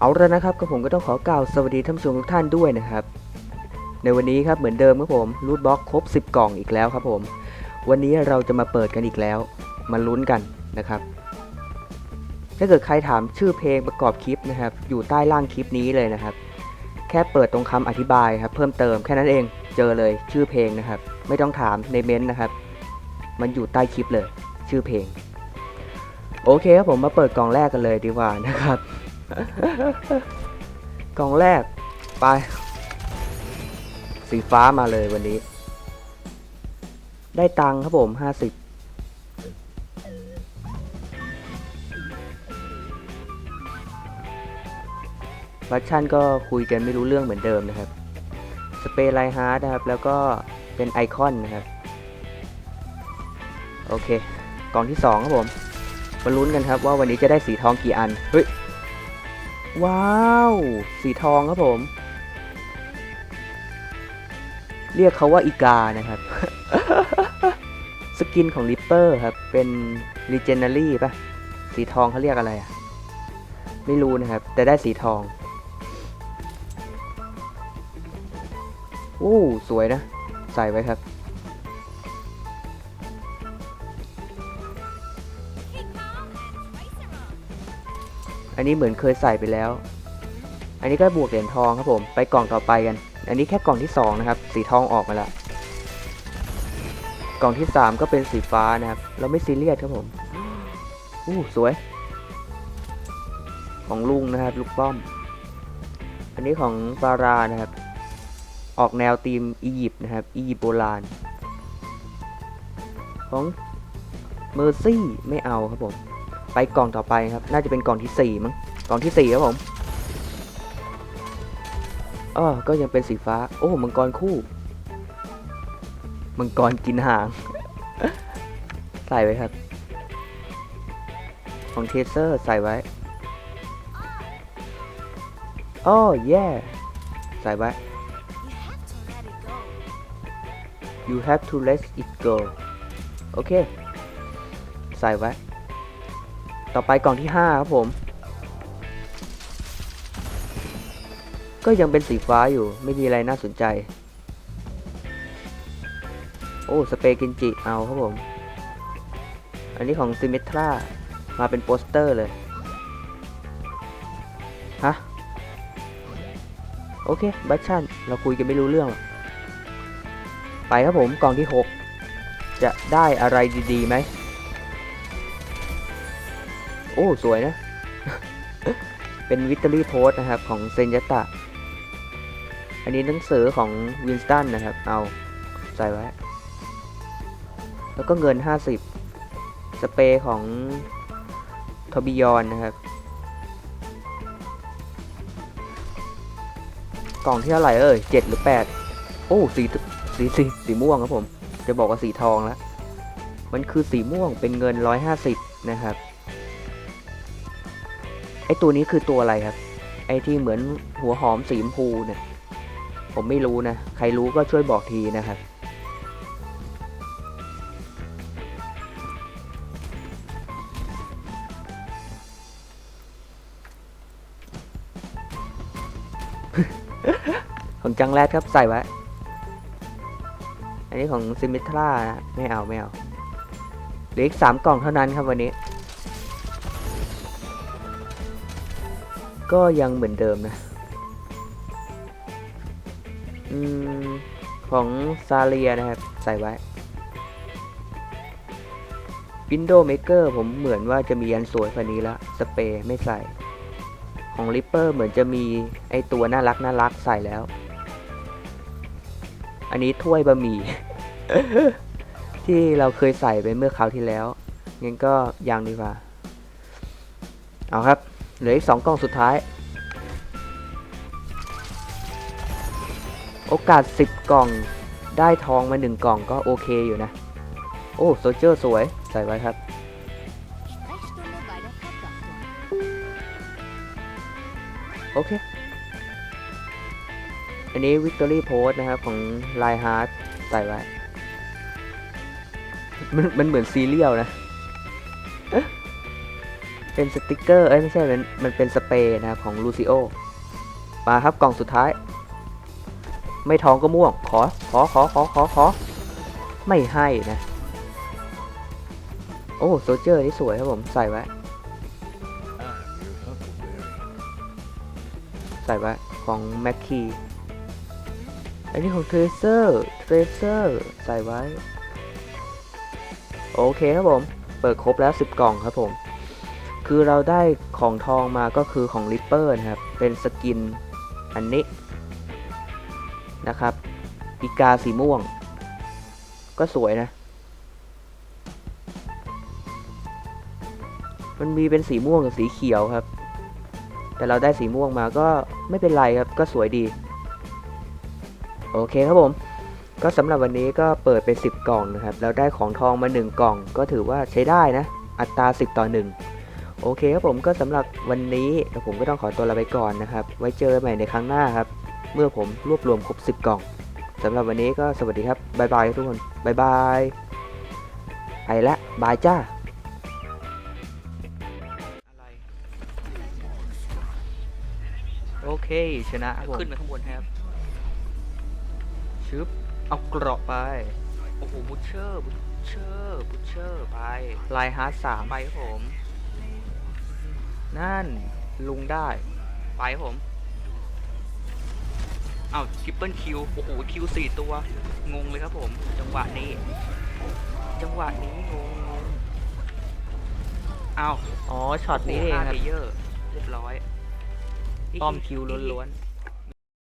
เอาละนะครับก็ผมก็ต้องขอกล่าวสวัสดีท่านผู้ชมทุกท่านด้วยนะครับ ในวันนี้ครับเหมือนเดิมครับผมรูทบล็อกครบ 10 กล่องอีกแล้วครับผม วันนี้เราจะมาเปิดกันอีกแล้ว มาลุ้นกันนะครับ ถ้าเกิดใครถามชื่อเพลงประกอบคลิปนะครับ อยู่ใต้ล่างคลิปนี้เลยนะครับ แค่เปิดตรงคำอธิบายครับ เพิ่มเติมแค่นั้นเองเจอเลยชื่อเพลงนะครับ ไม่ต้องถามในเม้นต์นะครับ มันอยู่ใต้คลิปเลย ชื่อเพลง โอเคครับผมมาเปิดกล่องแรกกันเลยดีกว่านะครับ กล่องแรก ไป สีฟ้ามาเลยวันนี้ ได้ตังครับผมห้าสิบบัชชันก็คุยกันไม่รู้เรื่องเหมือนเดิมนะครับ สเปรย์ไลฮาร์ดนะครับ แล้วก็เป็นไอคอนนะครับ โอเค กล่องที่สองครับผม มาลุ้นกันครับว่าวันนี้จะได้สีทองกี่อัน เฮ้ย ว้าว สีทองครับผม เรียกเขาว่าอีกานะครับ สกินของริปเปอร์ครับ เป็น Legendary ป่ะสีทองเขาเรียกอะไรอะไม่รู้นะครับ แต่ได้สีทองโอ้สวยนะ ใส่ไว้ครับ อันนี้เหมือนเคยใส่ไปแล้ว อันนี้ก็บวกเหรียญทองครับผม ไปกล่องต่อไปกัน อันนี้แค่กล่องที่สองนะครับ สีทองออกมาแล้ว กล่องที่สามก็เป็นสีฟ้านะครับ เราไม่ซีเรียสครับผม อู้สวย ของลุงนะครับ ลูกป้อม อันนี้ของฟารานะครับ ออกแนวธีมอียิปต์นะครับ อียิปต์โบราณ ของเมอร์ซี่ไม่เอาครับผม ไปกล่องต่อไปครับ น่าจะเป็นกล่องที่สี่มั้ง กล่องที่สี่ครับผมอ้อก็ยังเป็นสีฟ้า โอ้มังกรคู่ มังกรกินหาง ใส่ไว้ครับ ของเทเซอร์ใส่ไว้อ้อแย่ใส่ไว้ you have to let it go โอเค ใส่ไว้ ต่อไปกล่องที่ 5 ครับผม ก็ยังเป็นสีฟ้าอยู่ไม่มีอะไรน่าสนใจ โอ้สเปรย์กินจิเอาครับผม อันนี้ของซิเมทรามาเป็นโปสเตอร์เลย ฮะ โอเค บัชชันเราคุยกันไม่รู้เรื่องหรอกไปครับผมกล่องที่ 6 จะได้อะไรดีๆไหม โอ้ สวยนะ เป็นวิ c ตอรี่โพสนะครับ ของเซนยตะ อันนี้หนังสือของวินสตันนะครับ เอาใส่ไว้ แล้วก็เงิน 50 สเปรย์ของทบิยอนนะครับ กล่องที่เท่าไหร่เอ่ย7หรือ8โอ้สีสีสีสีม่วงครับผม จะบอกว่าสีทองแล้ว มันคือสีม่วงเป็นเงิน150นะครับ ไอตัวนี้คือตัวอะไรครับ ไอที่เหมือนหัวหอมสีชมพูเนี่ย ผมไม่รู้นะ ใครรู้ก็ช่วยบอกทีนะครับ ของจังแรดครับใส่ไว้ อันนี้ของซิมิทราไม่เอาไม่เอาเหลืออีกสามกล่องเท่านั้นครับวันนี้ ก็ยังเหมือนเดิมนะอืมของซาเลียนะครับ ใส่ไว้ Window Maker ผมเหมือนว่าจะมีอันสวยกว่านี้ล้วสเปรย์ไม่ใส่ ของ Ripper เหมือนจะมีไอตัวน่ารักน่ารักใส่แล้ว อันนี้ถ้วยบะหมี่ที่เราเคยใส่ไปเมื่อคราวที่แล้วงั้นก็ยังดีกว่า เอาครับ เหลืออีกสองกล่องสุดท้าย โอกาส 10 กล่องได้ทองมา 1 กล่องก็โอเคอยู่นะ โอ้โซเจอร์สวย ใส่ไว้ครับ โอเค อันนี้ Victory Post นะครับ ของ l i ฮ e Heart ใส่ไว้ มันมันเหมือนซีเรียลนะ เป็นสติกเกอร์ เอ้ยไม่ใช่มันมันเป็นสเปรย์นะครับของลูซิโอมาครับกล่องสุดท้าย ไม่ท้องก็ม่วง ขอ ขอ ขอ ขอ ขอ ขอ ไม่ให้นะ โอ้โซเจอร์นี่สวยครับผมใส่ไว้ ใส่ไว้ ของแม็กคีอันนี้ของเทรเซอร์ เทรเซอร์ ใส่ไว้ โอเคครับผม เปิดครบแล้ว 10 กล่องครับผม คือเราได้ของทองมาก็คือของริปเปอร์นะครับ เป็นสกินอันนี้นะครับ อีกาสีม่วง ก็สวยนะ มันมีเป็นสีม่วงกับสีเขียวครับ แต่เราได้สีม่วงมาก็ไม่เป็นไรครับ ก็สวยดี โอเคครับผม ก็สำหรับวันนี้ก็เปิดไป 10 กล่องนะครับแล้วได้ของทองมา 1 กล่อง ก็ถือว่าใช้ได้นะ อัตรา 10 ต่อ 1 โอเคครับผมก็สำหรับวันนี้ผมก็ต้องขอตัวลาไปก่อนนะครับ ไว้เจอกันใหม่ในครั้งหน้าครับ เมื่อผมรวบรวมครบ 10 กล่องสำหรับวันนี้ก็สวัสดีครับบายบายทุกคนบายบายไปละบายจ้าโอเคชนะครับผมขึ้นไปข้างบนครับชึบเอาเกราะไป โอ้โหบุชเชอร์บุชเชอร์บุชเชอร์ไปลายฮาร์ดสามไปครับผม นั่นลุงได้ ไปครับผมอ้าวทริปเปิลคิว โอ้โห คิวสี่ตัว งงเลยครับผม จังหวะนี้ จังหวะนี้งงงงอ้าวอ๋อช็อตนี้เองห้าครับเลเยอร์เรียบร้อย ป้อมคิวล้วนๆ